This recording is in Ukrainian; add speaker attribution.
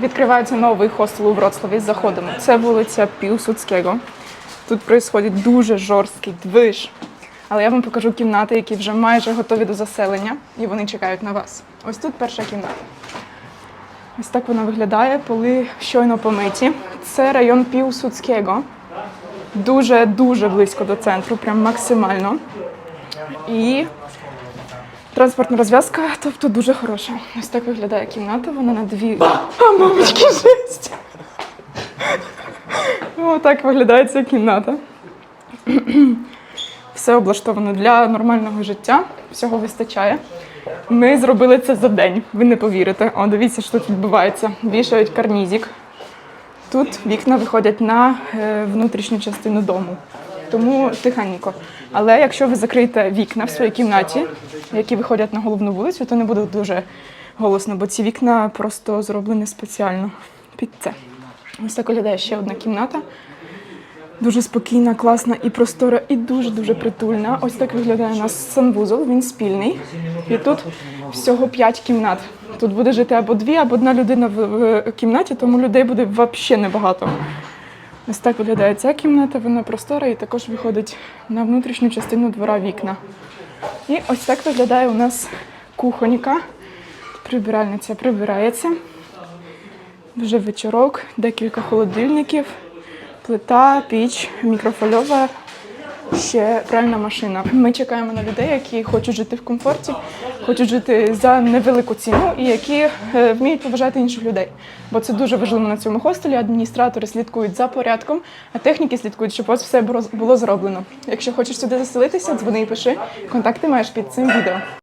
Speaker 1: Відкривається новий хостел у Вроцлаві. Заходимо. Це вулиця Пілсудського. Тут відбувається дуже жорсткий движ. Але я вам покажу кімнати, які вже майже готові до заселення, і вони чекають на вас. Ось тут перша кімната. Ось так вона виглядає, поли щойно помиті. Це район Півсудського. Дуже дуже близько до центру, прям максимально. І транспортна розв'язка, тобто дуже хороша. Ось так виглядає кімната, вона на дві. А, мамочки, жесть! Ось так виглядає ця кімната. Все облаштовано для нормального життя, всього вистачає. Ми зробили це за день, ви не повірите. О, дивіться, що тут відбувається. Вішають карнізик. Тут вікна виходять на е, внутрішню частину дому, тому тихенько. Але якщо ви закриєте вікна в своїй кімнаті, які виходять на головну вулицю, то не буде дуже голосно, бо ці вікна просто зроблені спеціально під це. Ось так виглядає ще одна кімната. Дуже спокійна, класна і простора, і дуже-дуже притульна. Ось так виглядає у нас санвузол, він спільний. І тут всього п'ять кімнат. Тут буде жити або дві, або одна людина в кімнаті, тому людей буде взагалі небагато. Ось так виглядає ця кімната, вона простора і також виходить на внутрішню частину двора вікна. І ось так виглядає у нас кухонька. Прибиральниця прибирається. Вже вечорок, декілька холодильників, плита, піч, мікрофольова, ще пральна машина. Ми чекаємо на людей, які хочуть жити в комфорті, хочуть жити за невелику ціну і які е, вміють поважати інших людей. Бо це дуже важливо на цьому хостелі. Адміністратори слідкують за порядком, а техніки слідкують, щоб ось все було- було зроблено. Якщо хочеш сюди заселитися, дзвони і пиши. Контакти маєш під цим відео.